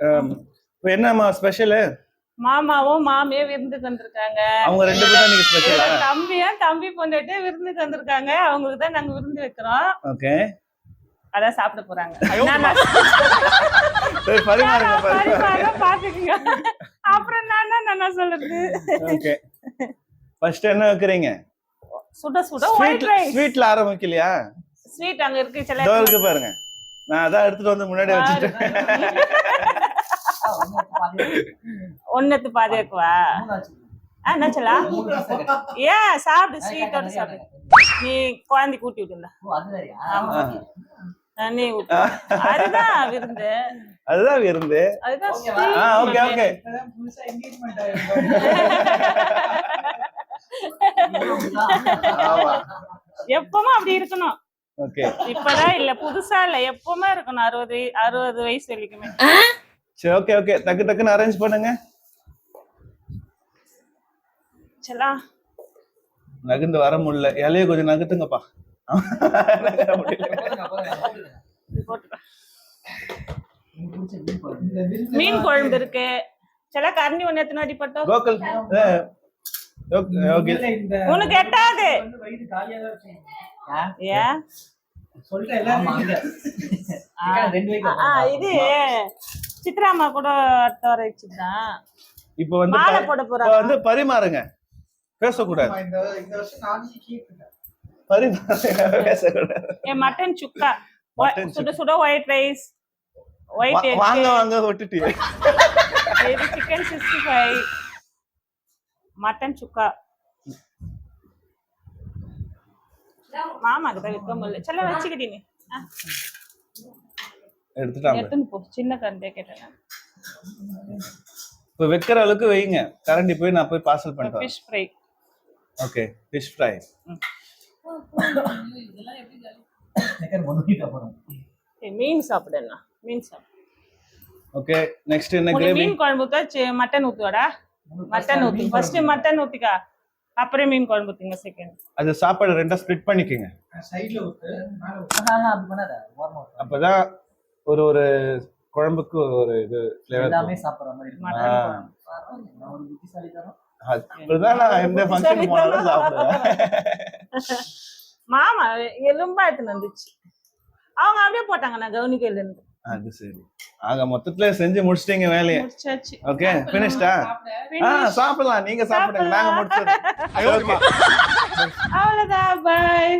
இப்போ என்னம்மா ஸ்பெஷலு மாமாவும் மாமியும் விருந்துக்கு வந்திருக்காங்க அவங்க ரெண்டு பேரும் தான் இன்னைக்கு ஸ்பெஷலா தம்பியும் தம்பி பொண்டாட்டி விருந்துக்கு வந்திருக்காங்க அவங்களுக்கு தான் நாங்க விருந்து வைக்கிறோம். ஓகே. அதான் சாப்பிட போறாங்க. நான் சரி பரிமாறுங்க பரிமாறுங்க பரிமாற. பாத்துக்குங்க. அப்புறம் நான் என்ன சொல்றது. ஓகே. ஃபர்ஸ்ட் என்ன வைக்கிறீங்க? சுட சுட ஒயிட் ஸ்வீட் ரைஸ் ஸ்வீட்ல ஆரம்பிக்கலையா? ஸ்வீட் அங்க இருக்கு சில இருக்கு பாருங்க. நான் அதான் எடுத்துட்டு வந்து முன்னாடி வச்சுட்டேன். ஒன்னத்து பாதி ஆ என்ன சொல்லா ஏன் சாப்பிடு ஸ்வீட்டோட சாப்பிடு. நீ குழந்தை கூட்டி விட்டுல நீ. அதுதான் விருந்து. அதுதான் விருந்து. அதுதான் ஓகே ஓகே எப்பவும் அப்படி இருக்கணும். ஓகே. இப்பதான் இல்ல புதுசா இல்ல எப்பவுமே இருக்கணும். அறுபது அறுபது வயசு வரைக்குமே. சரி ஓகே ஓகே டக்கு டக்குன்னு அரேஞ்ச் பண்ணுங்க. சலா நகர்ந்து வர முடியல. இலைய கொஞ்சம் நகர்த்துங்கப்பா. மீன் குழம்பு இருக்கு. சில கரண்டி ஒண்ணு எத்தனை வாட்டி பட்டோம் கோகுல் அஹ், ஓகே, ஓகே உனக்கு எட்டாது. இது சித்ராமா கூட அடுத்த வர வச்சுதான் இப்போ வந்து மாலை போட இப்போ போறாங்க வந்து பரிமாறுங்க. பேசக்கூடாது. பரிமாறுங்க பேசக்கூடாது. ஏ மட்டன் சுக்கா. சுட சுட ஒயிட் ரைஸ் ஒயிட் வா- வாங்க வாங்க விட்டுட்டு இது சிக்கன் சிக்ஸ்டி ஃபைவ் மட்டன் சுக்கா. மாமாக்கு தான் விற்க முடியல. செல்ல வச்சுக்கிட்டி நீ. ஆ, எடுத்துட்டாங்க. எடுத்துன்னு போ. சின்ன கண்டே கேட்டேன் இப்போ வைக்கிற அளவுக்கு வைங்க. கரண்டி போய் நான் போய் பார்சல் பண்ணிட்டு வரேன். Fish fry okay fish fry மீன் சாப்பிடுண்ணா. மீன் சாப்பிடு ஓகே நெக்ஸ்ட் என்ன கிரேவி? மீன் குழம்பு ஊத்தா சி- மட்டன் ஊத்துவாடா? மட்டன் ஊத்து. ஃபர்ஸ்ட் மட்டன் ஊத்திக்கா. அப்புறம் மீன் குழம்பு ஊத்துங்க செகண்ட் அது சாப்பாடு ரெண்டா ஸ்ப்ளிட் பண்ணிக்கோங்க. அப்பதான் ஒரு ஒரு குழம்புக்கு ஒரு ஒரு இது ஃப்ளேவர் மட்டன் குழம்பு. அப்படிதான் நான் எந்த ஃபங்க்ஷன் போனாலும் சாப்பிடுவேன். மாமா எலும்பா எடுத்துன்னு வந்துச்சு. அவங்க அப்படியே போட்டாங்க நான் கவனிக்கையில இருந்து அது சரி. ஆக மொத்தத்துல செஞ்சு முடிச்சிட்டீங்க வேலையை. முடிச்சாச்சு. ஓகே ஃபினிஷ்டா ஆ சாப்பிடலாம். நீங்க சாப்பிடுங்க நாங்க முடிச்சிடுறோம். அவ்வளவுதான் பாய்